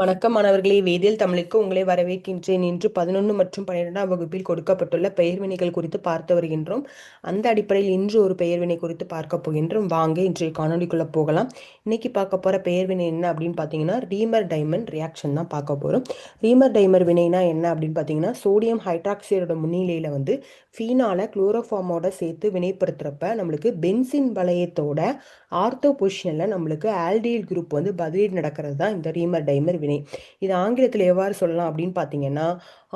வணக்கம் மாணவர்களே. வேதியியல் தமிழுக்கு உங்களை வரவேற்கின்றேன். இன்று பதினொன்று மற்றும் பன்னிரெண்டாம் வகுப்பில் கொடுக்கப்பட்டுள்ள பெயர்வினைகள் குறித்து பார்த்து வருகின்றோம். அந்த அடிப்படையில் இன்று ஒரு பெயர்வினை குறித்து பார்க்க போகின்றோம். வாங்க இன்றைய காணொலிக்குள்ளே போகலாம். இன்னைக்கு பார்க்க போகிற பெயர்வினை என்ன அப்படின்னு பார்த்தீங்கன்னா ரீமர் டைமண்ட் ரியாக்ஷன் தான் பார்க்க போகிறோம் ரீமர் டைமர் வினைனா என்ன அப்படின்னு பார்த்தீங்கன்னா சோடியம் ஹைட்ராக்சைடோட முன்னிலையில் வந்து ஃபீனால குளோரோஃபார்மோட சேர்த்து வினைப்படுத்துகிறப்ப நம்மளுக்கு பென்சின் வளையத்தோட ஆர்த்தோ பொசிஷனில் நம்மளுக்கு ஆல்டியல் குரூப் வந்து பதிலீடு நடக்கிறது தான் இந்த ரீமர் டைமர் வினை. இது ஆங்கிலத்தில் எவ்வாறு சொல்லலாம் அப்படின்னு பார்த்தீங்கன்னா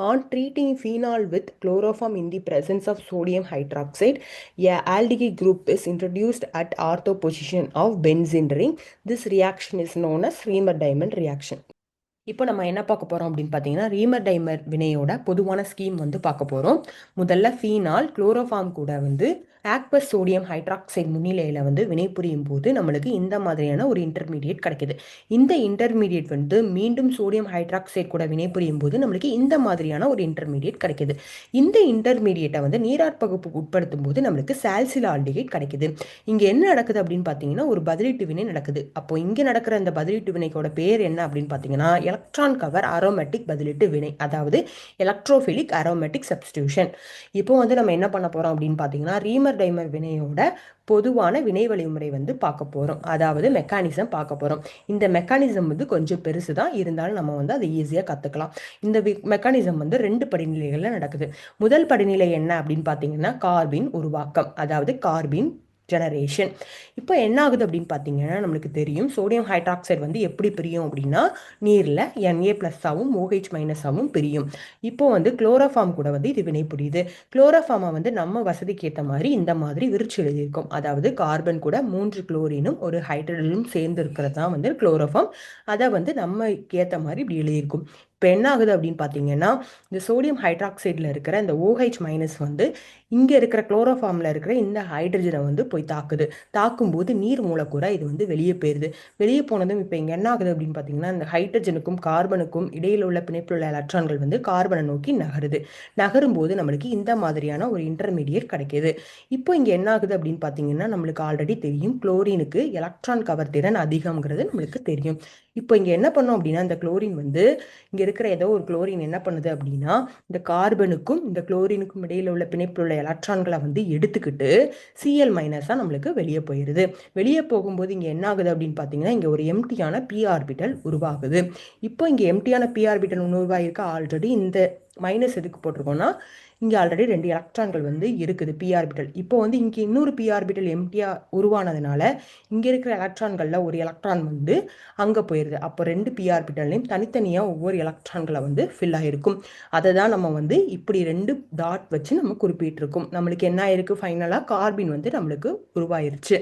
on treating phenol with chloroform in the presence of sodium hydroxide a aldehyde group is introduced at ortho position of benzene ring this reaction is known as Reimer Tiemann reaction இப்போ நம்ம என்ன பார்க்க போகிறோம் அப்படின்னு பார்த்தீங்கன்னா ரீமர் டைமர் வினையோட பொதுவான scheme வந்து பார்க்க போகிறோம் முதல்ல ஃபீனால் குளோரோஃபார்ம் கூட வந்து ஆக்வஸ் சோடியம் ஹைட்ராக்சைடு முன்னிலையில் வந்து வினைபுரியும் போது நம்மளுக்கு இந்த மாதிரியான ஒரு இன்டர்மீடியட் கிடைக்குது. இந்த இன்டர்மீடியட் வந்து மீண்டும் சோடியம் ஹைட்ராக்சைடு கூட வினைபுரியும் போது நம்மளுக்கு இந்த மாதிரியான ஒரு இன்டர்மீடியட் கிடைக்குது. இந்த இன்டர்மீடியட்டை வந்து நீராற்பகுப்புக்கு உட்படுத்தும் போது நம்மளுக்கு சால்சில ஆல்டிகேட் கிடைக்குது. இங்கே என்ன நடக்குது அப்படின்னு பார்த்தீங்கன்னா ஒரு பதிலீட்டு வினை நடக்குது. அப்போ இங்கே நடக்கிற அந்த பதிலீட்டு வினைக்கோட பேர் என்ன அப்படின்னு பார்த்தீங்கன்னா எலக்ட்ரான் கவர் அரோமேட்டிக் பதிலீட்டு வினை அதாவது எலக்ட்ரோஃபிலிக் அரோமேட்டிக் சப்ஸ்டியூஷன் இப்போ வந்து நம்ம என்ன பண்ண போகிறோம் அப்படின்னு பார்த்தீங்கன்னா ரீமர் டைமர் வினையோட பொதுவான வினை வழிமுறை வந்து பார்க்க போகிறோம் அதாவது மெக்கானிசம் பார்க்க போகிறோம் இந்த மெக்கானிசம் வந்து கொஞ்சம் பெருசு தான் இருந்தாலும் நம்ம வந்து அதை ஈஸியாக கற்றுக்கலாம் இந்த மெக்கானிசம் வந்து ரெண்டு படிநிலைகளில் நடக்குது. முதல் படிநிலை என்ன அப்படின்னு பார்த்தீங்கன்னா கார்பின் உருவாக்கம். அதாவது கார்பின் ஜெனரேஷன் இப்போ என்ன ஆகுது அப்படின்னு பார்த்தீங்கன்னா நம்மளுக்கு தெரியும். சோடியம் ஹைட்ராக்சைடு வந்து எப்படி பிரியும் அப்படின்னா நீரில் என்ஏ ப்ளஸ்ஸாகவும் ஓஹெச் மைனஸாகவும் பிரியும். இப்போ வந்து குளோரோஃபார்ம் கூட வந்து இது வினை புரியுது குளோரோஃபார்மை வந்து நம்ம வசதிக்கு ஏற்ற மாதிரி இந்த மாதிரி விரிச்சு எழுதியிருக்கோம். அதாவது கார்பன் கூட மூன்று குளோரினும் ஒரு ஹைட்ரஜனும் சேர்ந்து இருக்கிறது தான் வந்து குளோரோஃபார்ம் அதை வந்து நம்ம ஏற்ற மாதிரி இப்படி எழுதியிருக்கும். இப்போ என்ன ஆகுது அப்படின்னு பார்த்தீங்கன்னா இந்த சோடியம் ஹைட்ராக்சைடில் இருக்கிற இந்த ஓஹெச் மைனஸ் வந்து இங்கே இருக்கிற குளோரோஃபார்மில் இருக்கிற இந்த ஹைட்ரஜனை வந்து போய் தாக்குது. தாக்கும்போது நீர் மூலக்கூட இது வந்து வெளியே போயிடுது வெளியே போனதும் இப்போ இங்கே என்ன ஆகுது அப்படின்னு பார்த்தீங்கன்னா இந்த ஹைட்ரஜனுக்கும் கார்பனுக்கும் இடையில் உள்ள பிணைப்பில் உள்ள எலக்ட்ரான்கள் வந்து கார்பனை நோக்கி நகருது. நகரும் போது நம்மளுக்கு இந்த மாதிரியான ஒரு இன்டர்மீடியட் கிடைக்கிது. இப்போ இங்கே என்ன ஆகுது அப்படின்னு பார்த்தீங்கன்னா நம்மளுக்கு ஆல்ரெடி தெரியும். குளோரினுக்கு எலக்ட்ரான் கவர் திறன் அதிகம்ங்கிறது நம்மளுக்கு தெரியும். இப்போ இங்கே என்ன பண்ணோம் அப்படின்னா இந்த குளோரின் வந்து இங்கே இருக்கிற ஏதோ ஒரு குளோரின் என்ன பண்ணுது அப்படின்னா இந்த கார்பனுக்கும் இந்த குளோரினுக்கும் இடையில உள்ள பிணைப்பில் உள்ள எலக்ட்ரான்களை வந்து எடுத்துக்கிட்டு சிஎல் மைனஸாக நம்மளுக்கு வெளியே போயிடுது வெளியே போகும்போது இங்கே என்ன ஆகுது அப்படின்னு பார்த்தீங்கன்னா இங்கே ஒரு எம்டியான பி ஆர்பிட்டல் உருவாகுது. இப்போ இங்கே எம்டியான பி ஆர்பிட்டல் ஒன்று உருவாகிருக்க ஆல்ரெடி இந்த மைனஸ் எதுக்கு போட்டிருக்கோன்னா இங்கே ஆல்ரெடி ரெண்டு எலக்ட்ரான்கள் வந்து இருக்குது பி ஆர்பிட்டல் இப்போ வந்து இங்கே இன்னொரு பி ஆர்பிட்டல் எம்டியாக உருவானதுனால இங்கே இருக்கிற எலக்ட்ரான்களில் ஒரு எலக்ட்ரான் வந்து அங்கே போயிடுது அப்போ ரெண்டு பி ஆர்பிட்டல்லையும் தனித்தனியாக ஒவ்வொரு எலக்ட்ரான்களை வந்து ஃபில் ஆகிருக்கும் அதை தான் நம்ம வந்து இப்படி ரெண்டு டாட் வச்சு நம்ம குறிப்பிட்டிருக்கோம். நம்மளுக்கு என்ன ஆயிருக்கு? ஃபைனலாக கார்பின் வந்து நம்மளுக்கு உருவாயிருச்சு.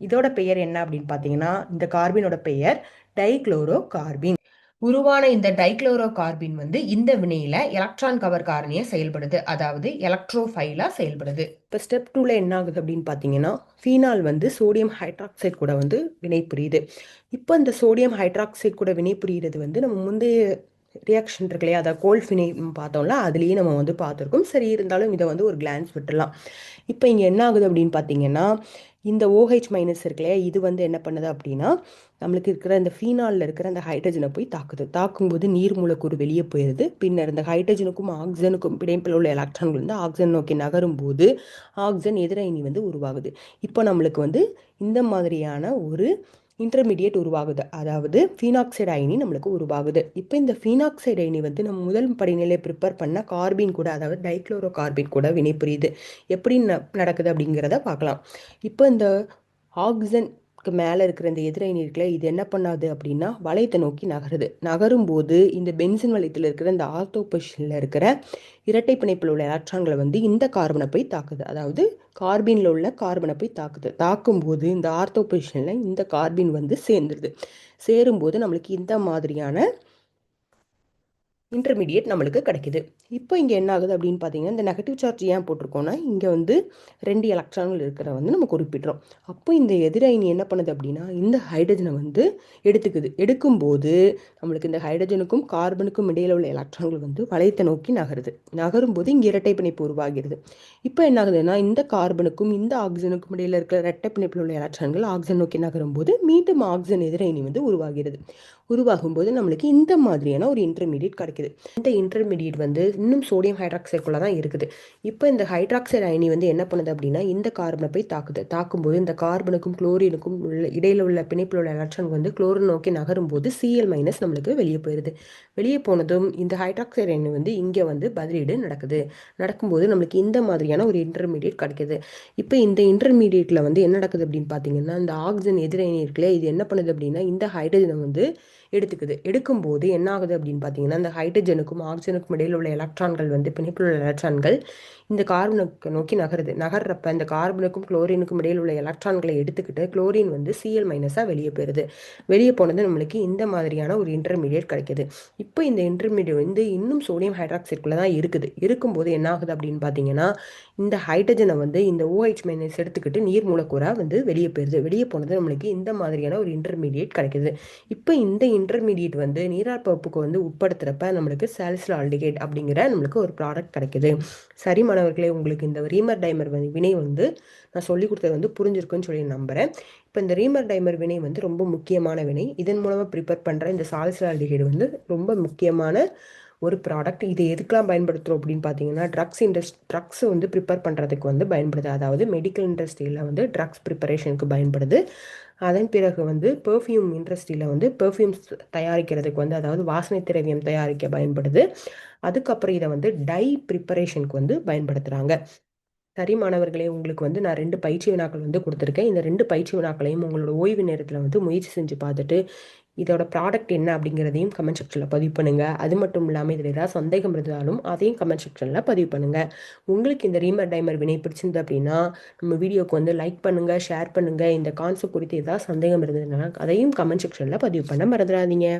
இதோட பெயர் என்ன அப்படின்னு பார்த்தீங்கன்னா இந்த கார்பினோட பெயர் டைக்ளோரோ கார்பின் உருவான இந்த டைக்ளோரோ கார்பின் வந்து இந்த வினையில எலக்ட்ரான் கவர் காரணியை செயல்படுது. அதாவது எலக்ட்ரோஃபைலா செயல்படுது. இப்போ ஸ்டெப் டூல என்ன ஆகுது அப்படின்னு பார்த்தீங்கன்னா ஃபீனால் வந்து சோடியம் ஹைட்ராக்சைடு கூட வந்து வினை புரியுது. இப்போ இந்த சோடியம் ஹைட்ராக்சைடு கூட வினை புரியுறது வந்து நம்ம முந்தைய ரியாக்ஷன் இருக்கு இல்லையா அதை கோல்ஃபினை பார்த்தோம்ல அதுலேயே நம்ம வந்து பார்த்துருக்கோம். சரி இருந்தாலும் இதை வந்து ஒரு கிளான்ஸ் விட்டுலாம் இப்போ இங்கே என்ன ஆகுது அப்படின்னு பார்த்தீங்கன்னா இந்த ஓஹெச் மைனஸ் இருக்கு இல்லையா இது வந்து என்ன பண்ணுது அப்படின்னா நம்மளுக்கு இருக்கிற இந்த ஃபீனாலில் இருக்கிற அந்த ஹைட்ரஜனை போய் தாக்குது. தாக்கும்போது நீர் மூலக்கூறு வெளியே போயிடுது பின்னர் இந்த ஹைட்ரஜனுக்கும் ஆக்சிஜனுக்கும் இடைப்பில் உள்ள எலக்ட்ரான்கள் வந்து ஆக்சிஜன் நோக்கி நகரும் போது ஆக்சிஜன் எதிரணி வந்து உருவாகுது. இப்போ நம்மளுக்கு வந்து இந்த மாதிரியான ஒரு இன்டர்மீடியட் உருவாகுது. அதாவது ஃபீனாக்சைடு அயனி நம்மளுக்கு உருவாகுது. இப்போ இந்த ஃபீனாக்சைடு அயனி வந்து நம்ம முதல் படிநிலை ப்ரிப்பேர் பண்ண கார்பின் கூட அதாவது டைக்ளோரோ கார்பின் கூட வினைபுரியுது. எப்படி நடக்குது அப்படிங்கிறத பார்க்கலாம். இப்போ இந்த ஆக்சிஜன் மேலே இருக்கிற இந்த எதிரணி இருக்குல்ல இது என்ன பண்ணாது அப்படின்னா வளையத்தை நோக்கி நகருது. நகரும் போது இந்த பென்சின் வளையத்தில் இருக்கிற இந்த ஆர்த்தோ பொசிஷனில் இருக்கிற இரட்டை பிணைப்பில் உள்ள எலக்ட்ரான்களை வந்து இந்த கார்பனை போய் தாக்குது. அதாவது கார்பினில் உள்ள கார்பனை போய் தாக்குது. தாக்கும்போது இந்த ஆர்த்தோ பொசிஷனில் இந்த கார்பின் வந்து சேர்ந்துருது. சேரும்போது நம்மளுக்கு இந்த மாதிரியான இன்டர்மீடியட் நம்மளுக்கு கிடைக்குது. இப்போ இங்கே என்ன ஆகுது அப்படின்னு பார்த்தீங்கன்னா இந்த நெகட்டிவ் சார்ஜ் ஏன் போட்டிருக்கோன்னா இங்கே வந்து ரெண்டு எலக்ட்ரான்கள் இருக்கிற வந்து நம்ம குறிப்பிட்றோம். அப்போ இந்த எதிரணி என்ன பண்ணுது அப்படின்னா இந்த ஹைட்ரஜனை வந்து எடுத்துக்குது. எடுக்கும்போது நம்மளுக்கு இந்த ஹைட்ரஜனுக்கும் கார்பனுக்கும் இடையில் உள்ள எலக்ட்ரான்கள் வந்து வளையத்தை நோக்கி நகருது. நகரும்போது இங்கே இரட்டை பிணைப்பு உருவாகிறது. இப்போ என்ன ஆகுதுன்னா இந்த கார்பனுக்கும் இந்த ஆக்சிஜனுக்கும் இடையில் இருக்கிற இரட்டை பிணைப்பில் உள்ள எலக்ட்ரான்கள் ஆக்சிஜன் நோக்கி நகரும்போது மீண்டும் ஆக்சிஜன் எதிரைனி வந்து உருவாகிறது. உருவாகும் போது நம்மளுக்கு இந்த மாதிரியான ஒரு இன்டர்மீடியட் கிடைக்குது. இந்த இன்டர்மீடியட் வந்து இன்னும் சோடியம் ஹைட்ராக்சைடுக்குள்ள தான் இருக்குது. இப்போ இந்த ஹைட்ராக்சைடு அயனி வந்து என்ன பண்ணுது அப்படின்னா இந்த கார்பனை போய் தாக்குது. தாக்கும்போது இந்த கார்பனுக்கும் குளோரினுக்கும் உள்ள இடையில உள்ள பிணைப்பில் உள்ள எலக்ட்ரான் வந்து குளோரின் நோக்கி நகரும் போது சிஎல் மைனஸ் நம்மளுக்கு வெளியே போயிடுது வெளியே போனதும் இந்த ஹைட்ராக்சைடு அயனி வந்து இங்கே வந்து பதிலீடு நடக்குது. நடக்கும்போது நம்மளுக்கு இந்த மாதிரியான ஒரு இன்டர்மீடியட் கிடைக்குது. இப்போ இந்த இன்டர்மீடியட்டில் வந்து என்ன நடக்குது அப்படின்னு பார்த்தீங்கன்னா இந்த ஆக்சிஜன் எதிரணி இருக்குல்ல இது என்ன பண்ணுது அப்படின்னா இந்த ஹைட்ரஜனை வந்து எடுத்துக்குது. எடுக்கும்போது என்ன ஆகுது அப்படின்னு பார்த்தீங்கன்னா இந்த ஹைட்ரஜனுக்கும் ஆக்சிஜனுக்கும் இடையில் உள்ள எலக்ட்ரான்கள் வந்து பிணைப்பில் உள்ள எலக்ட்ரான்கள் இந்த கார்பனுக்கு நோக்கி நகருது. நகர்றப்ப இந்த கார்பனுக்கும் குளோரினுக்கும் இடையில் உள்ள எலக்ட்ரான்களை எடுத்துக்கிட்டு குளோரின் வந்து சிஎல் மைனஸாக வெளியே போயிருது வெளியே போனது நம்மளுக்கு இந்த மாதிரியான ஒரு இன்டர்மீடியட் கிடைக்கிது. இப்போ இந்த இன்டர்மீடியட் வந்து இன்னும் சோடியம் ஹைட்ராக்சைடுக்குள்ள தான் இருக்குது. இருக்கும்போது என்ன ஆகுது அப்படின்னு பார்த்தீங்கன்னா இந்த ஹைட்ரஜனை வந்து இந்த ஓஹெச் மைனஸ் எடுத்துக்கிட்டு நீர் மூலக்கூறாக வந்து வெளியே போயிடுது வெளியே போனது நம்மளுக்கு இந்த மாதிரியான ஒரு இன்டர்மீடியட் கிடைக்குது. இப்போ இந்த இன்டர்மீடியட் வந்து நீராற்பகுப்புக்கு வந்து உட்படுத்துகிறப்ப நம்மளுக்கு சாலிசில் ஆல்டிகேட் அப்படிங்கிற நம்மளுக்கு ஒரு ப்ராடக்ட் கிடைக்குது. சரி மாணவர்களே உங்களுக்கு இந்த ரீமர் டைமர் வினை வந்து நான் சொல்லி கொடுத்தது வந்து புரிஞ்சிருக்குன்னு சொல்லி நம்புகிறேன் இப்போ இந்த ரீமர் டைமர் வினை வந்து ரொம்ப முக்கியமான வினை. இதன் மூலமாக ப்ரிப்பேர் பண்ணுற இந்த சாலிசில் ஆல்டிகேட் வந்து ரொம்ப முக்கியமான ஒரு ப்ராடக்ட் இது எதுக்கெலாம் பயன்படுத்துகிறோம் அப்படின்னு பார்த்தீங்கன்னா ட்ரக்ஸ் இண்டஸ்ட் ட்ரக்ஸ் வந்து ப்ரிப்பேர் பண்ணுறதுக்கு வந்து பயன்படுது. அதாவது மெடிக்கல் இண்டஸ்ட்ரியில் வந்து ட்ரக்ஸ் ப்ரிப்பரேஷனுக்கு பயன்படுது. அதன் பிறகு வந்து பெர்ஃப்யூம் இண்டஸ்ட்ரியில் வந்து பெர்ஃப்யூம்ஸ் தயாரிக்கிறதுக்கு வந்து அதாவது வாசனை திரவியம் தயாரிக்க பயன்படுது. அதுக்கப்புறம் இதை வந்து டை ப்ரிப்பரேஷனுக்கு வந்து பயன்படுத்துகிறாங்க சரி மாணவர்களே உங்களுக்கு வந்து நான் ரெண்டு பயிற்சி வினாக்கள் வந்து கொடுத்துருக்கேன். இந்த ரெண்டு பயிற்சி வினாக்களையும் உங்களோட ஓய்வு நேரத்தில் வந்து முயற்சி செஞ்சு பார்த்துட்டு இதோட ப்ராடக்ட் என்ன அப்படிங்கிறதையும் கமெண்ட் செக்ஷனில் பதிவு பண்ணுங்கள் அது மட்டும் இல்லாமல் இதில் ஏதாவது சந்தேகம் இருந்தாலும் அதையும் கமெண்ட் செக்ஷனில் பதிவு பண்ணுங்கள் உங்களுக்கு இந்த ரீமர் டைமர் வினை பிடிச்சிருந்து அப்படின்னா நம்ம வீடியோக்கு வந்து லைக் பண்ணுங்கள் ஷேர் பண்ணுங்கள் இந்த கான்செப்ட் குறித்து ஏதாவது சந்தேகம் இருந்ததுன்னா அதையும் கமெண்ட் செக்ஷனில் பதிவு பண்ண மறந்துடாதீங்க.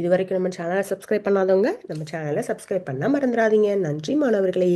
இது வரைக்கும் நம்ம சேனலை சப்ஸ்கிரைப் பண்ணாதவங்க நம்ம சேனலை சப்ஸ்கிரைப் பண்ணால் மறந்துடாதீங்க. நன்றி மாணவர்களே.